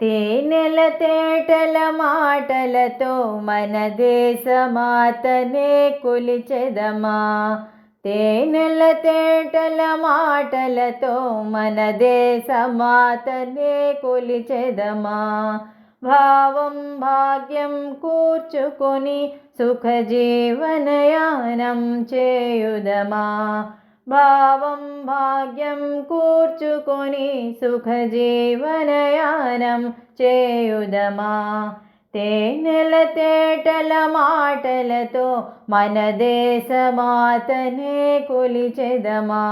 తేనెల తేటల మాటలతో మన దేశమాతనే కొలిచెదమా? తేనెల తేటల మాటలతో మన దేశమాతనే కొలిచెదమా? భావం భాగ్యం కూర్చుకొని సుఖజీవనయానం చేయుదమా? భావం భాగ్యం కూర్చుకొని సుఖజీవనయానం చేయుదమా? తేనెల తేటల మాటలతో మన దేశమాతనే కొలిచెదమా?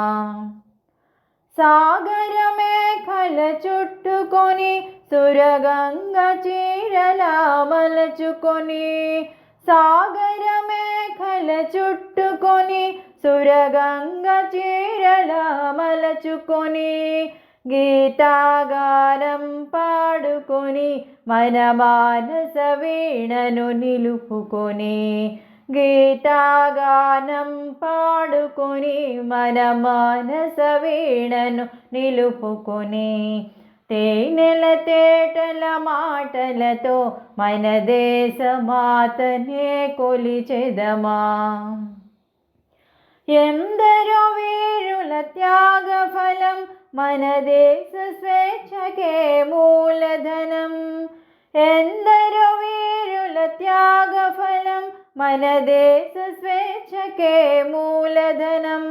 సాగరమే కల చుట్టుకొని సురగంగ చీరలా మలచుకొని సాగరమేఖల చుట్టుకొని సురగంగ చీరల మలచుకొని గీతాగానం పాడుకొని మన మానస వీణను నిలుపుకొని గీతాగానం పాడుకొని మన మానస వీణను నిలుపుకొని తేనెల తేటల మాటలతో మన దేశమాతనే కొలిచెదమా ఎందరో వీరుల త్యాగ ఫలం మన దేశ స్వేచ్ఛకే మూలధనం ఎందరో వీరుల త్యాగ ఫలం మన దేశ స్వేచ్ఛకే మూలధనం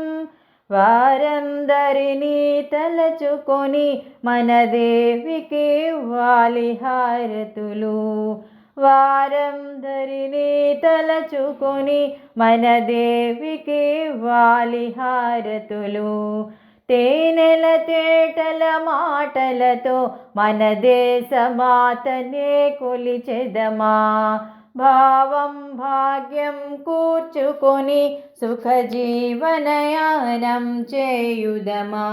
వారందరినీ తలచుకొని మన దేవికి వాలి హారతులు. వారందరినీ తలచుకొని మన దేవికి వాలి హారతులు. తేనెల తేటల మాటలతో మన దేశమాతనే కొలిచెదమా. భావం భాగ్యం కూర్చుకొని సుఖజీవనయానం చేయుదమా?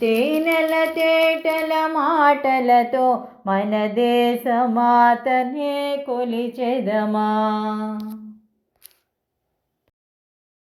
తేనెల తేటల మాటలతో మన దేశమాతనే కొలిచెదమా?